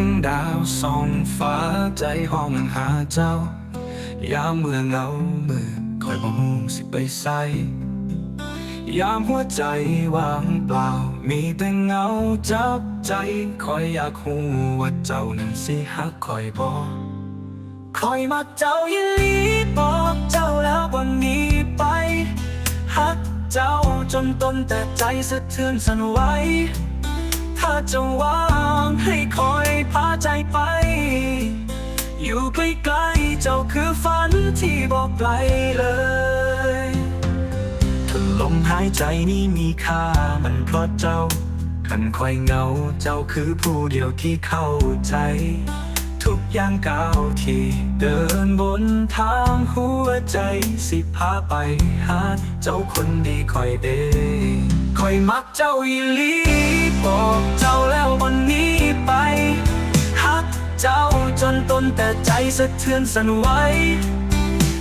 งดาวส่องฟ้าใจห้องหาเจ้า ยามเมื่อเงามือคอยบ่ฮู้สิไปใส่ยามหัวใจว่างเปล่า มีแต่เงาจับใจคอยอยากหูว่าเจ้านั้นสิฮักคอยบ่คอยมักเจ้ายินลีบอกเจ้าแล้ววันนี้ไปฮักเจ้าจนตนแต่ใจสะเทือนสั่นไหวถ้าจะวางให้คอย พาใจไป อยู่ใกล้ๆเจ้าคือฝันที่บอกไกลเลยถ้าลมหายใจนี้มีค่ามันเพราะเจ้าคันคอยเงาเจ้าคือผู้เดียวที่เข้าใจ ทุกอย่างก้าวที่เดินบนทางหัวใจสิพาไปหาเจ้าคนดีคอยเดคอยมักเจ้าอีลีบอกเจ้าแล้ววัน แต่ใจสะเทือนสั่นไหว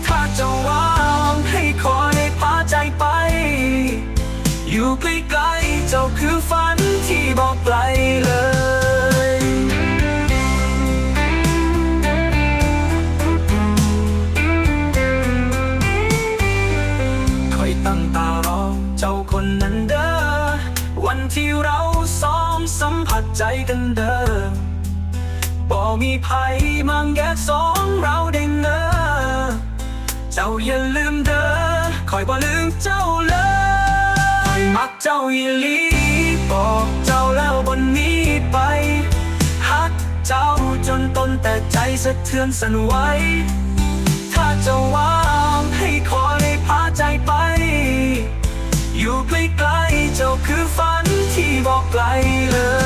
ถ้าจะวางให้คอยพาใจไป อยู่ใกล้ๆเจ้าคือฝันที่บอกไกลเลยคอยตั้งตารอเจ้าคนนั้นเด้อวันที่เราซ้อมสัมผัสใจกันเด้อ มีภัยมังแยกสองเราได้เนอเจ้าอย่าลืมเด้อคอยบ่ลืมเจ้าเลยคอยมักเจ้าอีหลีบอกเจ้าแล้วบนนี้ไปฮักเจ้าจนตนแต่ใจสะเทือนสั่นไหวถ้าจะวางให้คอยพาใจไป อยู่ใกล้ๆเจ้าคือฝันที่บอกไกลเลย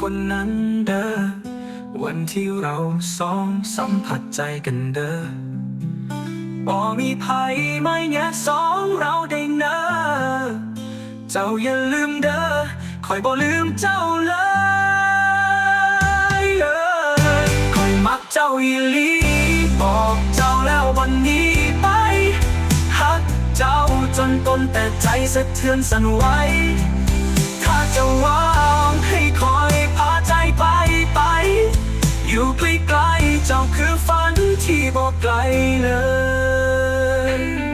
คนนั้นเด้อวันที่เราสองสัมผัสใจกันเด้อบ่มีภัยไม่แยกสองเราได้เนอเจ้าอย่าลืมเด้อคอยบ่ลืมเจ้าเลยเอ้ยคอยมักเจ้าอีหลีบอกเจ้าแล้ววันนี้ไปฮักเจ้าจนตนแต่ใจสะเทือนสั่นไหวถ้าจะวา เจ้าคือฝันที่บอกไกลเลย